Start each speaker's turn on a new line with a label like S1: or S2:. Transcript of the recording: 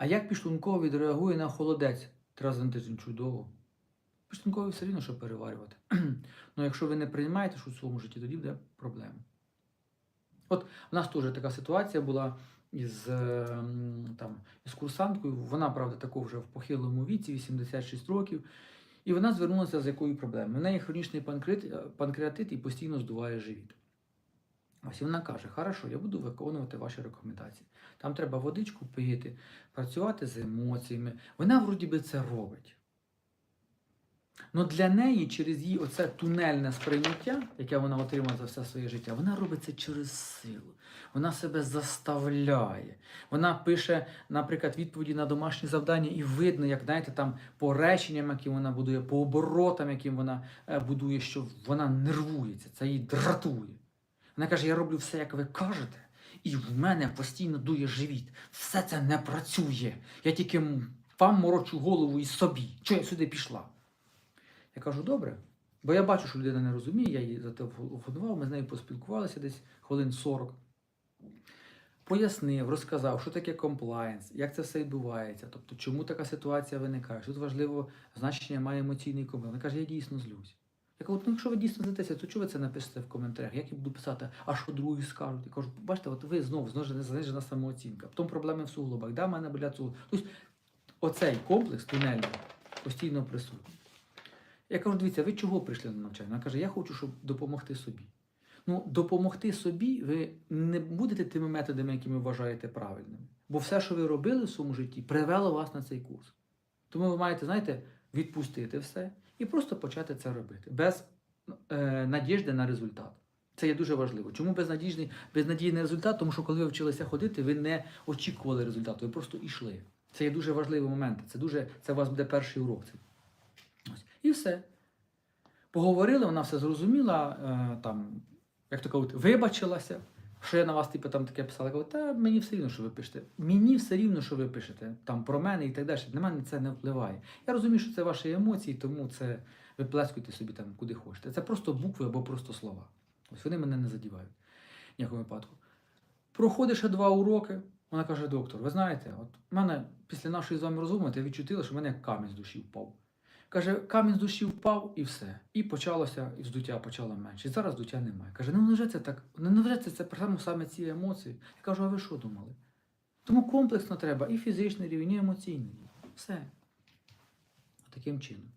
S1: А як підшлунковий відреагує на холодець три чудово? Підшлунковий все рівно, що переварювати. Ну, якщо ви не приймаєте що в своєму житті, тоді буде проблема. От у нас теж така ситуація була із, е, там, із курсанткою. Вона, правда, також вже в похилому віці, 86 років. І вона звернулася з якою проблемою. У неї хронічний панкреатит, панкреатит і постійно здуває живіт. Ось вона каже: хорошо, я буду виконувати ваші рекомендації. Там треба водичку пити, працювати з емоціями. Вона вроді би це робить. Ну для неї через її оце тунельне сприйняття, яке вона отримала за все своє життя, вона робить це через силу. Вона себе заставляє. Вона пише, наприклад, відповіді на домашні завдання, і видно, як знаєте, там по реченням, які вона будує, по оборотам, яким вона е, будує, що вона нервується, це її дратує. Вона каже: я роблю все, як ви кажете, і в мене постійно дує живіт. Все це не працює. Я тільки вам морочу голову і собі. Чого я сюди пішла? Я кажу, добре. Бо я бачу, що людина не розуміє, я її зателефонував, ми з нею поспілкувалися десь хвилин 40. Пояснив, розказав, що таке комплаєнс, як це все відбувається, тобто чому така ситуація виникає. Тут важливо значення має емоційний компонент. Вона каже, я дійсно злюсь. Я кажу, ну якщо ви дійсно злитеся, то чого ви це напишете в коментарях? Як я буду писати, а що другі скажуть? Я кажу, бачите, от ви знову знову занижена самооцінка. Потім проблеми в суглобах, да, в мене болять суглоби. Тобто оцей комплекс тунельний постійно присутній. Я кажу, дивіться, ви чого прийшли на навчання? Вона каже, я хочу, щоб допомогти собі. Ну, допомогти собі ви не будете тими методами, які ви вважаєте правильними. Бо все, що ви робили в своєму житті, привело вас на цей курс. Тому ви маєте, знаєте, відпустити все і просто почати це робити без е, надіжди на результат. Це є дуже важливо. Чому безнадійний, безнадійний результат? Тому що коли ви вчилися ходити, ви не очікували результату, ви просто йшли. Це є дуже важливий момент. Це дуже, це у вас буде перший урок. Ось. І все. Поговорили, вона все зрозуміла, е, там, як то кажуть, вибачилася, що я на вас типу, там таке писала. Кажу, та мені все рівно, що ви пишете. Мені все рівно, що ви пишете, там про мене і так далі. На мене це не впливає. Я розумію, що це ваші емоції, тому це ви плескуйте собі там куди хочете. Це просто букви або просто слова. Ось вони мене не задівають в ніякому випадку. Проходиш ще два уроки. Вона каже: доктор, ви знаєте, от мене після нашої з вами розмови я відчутила, що в мене камінь з душі впав. Каже, камінь з душі впав і все. І почалося, і здуття почало менше. І зараз здуття немає. Каже, ну невже це так? Ну невже це, це саме ці емоції? Я кажу, а ви що думали? Тому комплексно треба і фізичний рівень, і емоційний. Все. Таким чином.